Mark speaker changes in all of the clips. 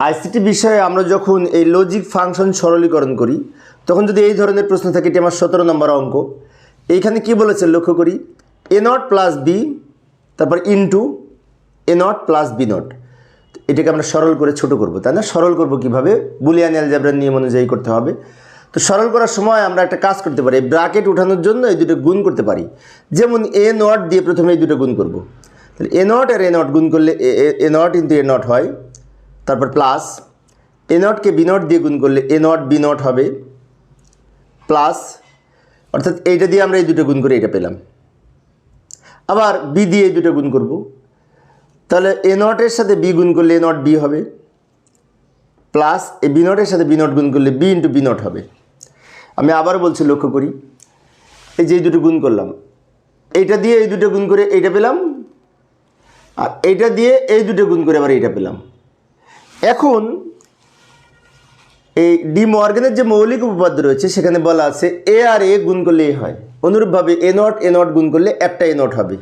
Speaker 1: ICT বিষয়ে আমরা যখন এই লজিক ফাংশন সরলীকরণ করি, তখন যদি এই ধরনের প্রশ্ন থাকে, এটি আমার সতেরো নম্বর অঙ্ক, এইখানে কি বলেছে লক্ষ্য করি? এ নট প্লাস বি তারপর into A not plus B not এটাকে আমরা সরল করে ছোট করব, তাই না? সরল করব কীভাবে? বুলিয়ান অ্যালজাবরার নিয়ম অনুযায়ী করতে হবে। তো সরল করার সময় আমরা একটা কাজ করতে পারি ব্রাকেট উঠানোর জন্য এই দুটো গুণ করতে পারি। যেমন এ নট দিয়ে প্রথমে এই দুটো গুণ করব। তাহলে এ নট আর এ নট গুণ করলে A not into A not হয়। তারপর প্লাস এ নটকে বি নট দিয়ে গুণ করলে এ নট বি নট হবে প্লাস অর্থাৎ এইটা দিয়ে আমরা এই দুটো গুণ করে এটা পেলাম। আবার বি দিয়ে এই দুটো গুণ করব। তাহলে এ নটের সাথে বি গুণ করলে এ নট বি হবে প্লাস এ বি নটের সাথে বি নট গুণ করলে বি ইন্টু বি নট হবে। আমি আবার বলছি, লক্ষ্য করি, এই যে এই দুটো গুণ করলাম, এইটা দিয়ে এই দুটো গুণ করে এইটা পেলাম, আর এইটা দিয়ে এই দুটো গুণ করে আবার এইটা পেলাম। এখন এই ডি মর্গানের যে মৌলিক উপপাদ্য রয়েছে, সেখানে বলা আছে এ আর এ গুণ করলে এ হয়। অনুরূপভাবে এ নট এ নট গুণ করলে একটা এ নট হবে।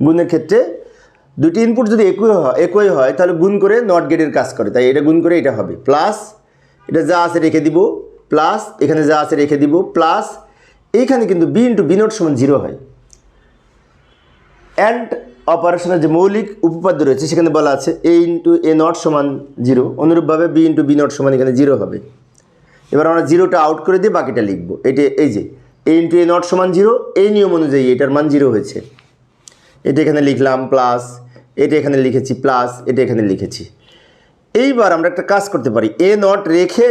Speaker 1: গুণের ক্ষেত্রে দুটি ইনপুট যদি একই হয় একই হয়, তাহলে গুণ করে নট গেটের কাজ করে। তাই এটা গুণ করে এটা হবে। প্লাস এটা যা আছে রেখে দিব। প্লাস এখানে যা আছে রেখে দিব। প্লাস এইখানে কিন্তু বি ইন্টু বি নট সমান জিরো হয়। অ্যান্ড অপারেশনের যে মৌলিক উপপাদ্য রয়েছে, সেখানে বলা আছে এ ইন্টু এ নট সমান জিরো অনুরূপভাবে বি ইন্টু বি নট সমান এখানে জিরো হবে। এবার আমরা জিরোটা আউট করে দিয়ে বাকিটা লিখব। এটা এই যে এ ইন্টু এ নট সমান জিরো এই নিয়ম অনুযায়ী এটার মান জিরো হয়েছে। এটা এখানে লিখলাম প্লাস এটা এখানে লিখেছি প্লাস এটা এখানে লিখেছি। এইবার আমরা একটা কাজ করতে পারি। এ নট রেখে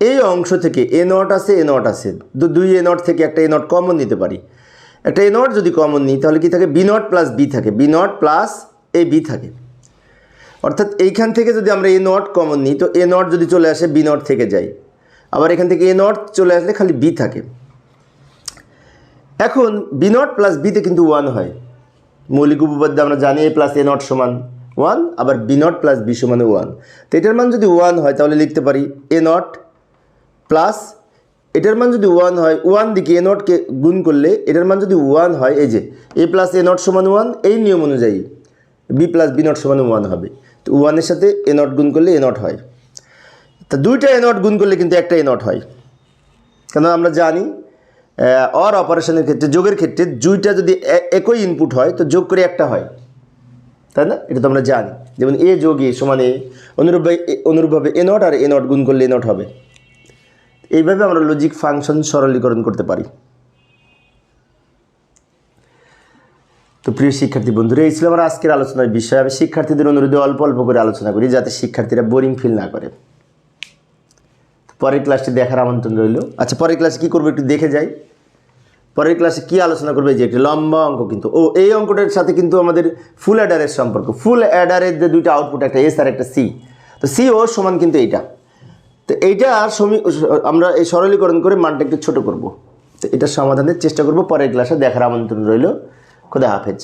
Speaker 1: এই অংশ থেকে এ নট আছে এ নট আছে। দুই এ নট থেকে একটা এ নট কমন নিতে পারি। একটা এ নট যদি কমন নিই, তাহলে কি থাকে? বি নট প্লাস বি থাকে। B not plus A B থাকে। অর্থাৎ এইখান থেকে যদি আমরা এ নট কমন নিই, তো এ নট যদি চলে আসে বি নট থেকে যাই আবার এখান থেকে এ নট চলে আসলে খালি বি থাকে। এখন বি নট প্লাস বিতে কিন্তু ওয়ান হয়। মৌলিক উপপাদ্য আমরা জানি এ প্লাস এ নট সমান ওয়ান আবার বি নট প্লাস বি সমান ওয়ান তো এটার মান যদি ওয়ান হয়, তাহলে লিখতে পারি এ নট প্লাস এটার মান যদি ওয়ান হয় ওয়ান দিকে এ নটকে গুণ করলে এটার মান যদি ওয়ান হয়, এই যে এ প্লাস এ নট সমান ওয়ান এই নিয়ম অনুযায়ী বি প্লাস বি নট সমান ওয়ান হবে। তো ওয়ানের সাথে এ নট গুণ করলে এ নট হয়। তা দুইটা এ নট গুণ করলে কিন্তু একটা এ নট হয়। কেন আমরা জানি অর অপারেশনের ক্ষেত্রে, যোগের ক্ষেত্রে দুইটা যদি একই ইনপুট হয়, তো যোগ করে একটা হয়। তাই না? এটা তো আমরা জানি। যেমন এ যোগ এ সমান এ অনুরূপভাবে অনুরূপভাবে এ নট আর এ নট গুণ করলে এ নট হবে। এইভাবে আমরা লজিক ফাংশন সরলীকরণ করতে পারি। তো প্রিয় শিক্ষার্থী বন্ধুরা, এই ছিল আমার আজকের আলোচনার বিষয়। আমি শিক্ষার্থীদের অনুরোধে অল্প অল্প করে আলোচনা করি যাতে শিক্ষার্থীরা বোরিং ফিল না করে। পরের ক্লাসটি দেখার আমন্ত্রণ রইল। আচ্ছা পরের ক্লাসে কী করব একটু দেখে যাই। পরের ক্লাসে কী আলোচনা করবে? যে একটি লম্বা অঙ্ক কিন্তু। ও, এই অঙ্কটার সাথে কিন্তু আমাদের ফুল অ্যাডারের সম্পর্ক। ফুল অ্যাডারের যে দুইটা আউটপুট একটা এস আর একটা সি তো সি ও সমান কিন্তু এইটা। তো এইটা সমী আমরা এই সরলীকরণ করে মানটা একটু ছোটো করব। তো এটা সমাধানের চেষ্টা করব, পরের ক্লাসে দেখার আমন্ত্রণ রইল। খোদা হাফেজ।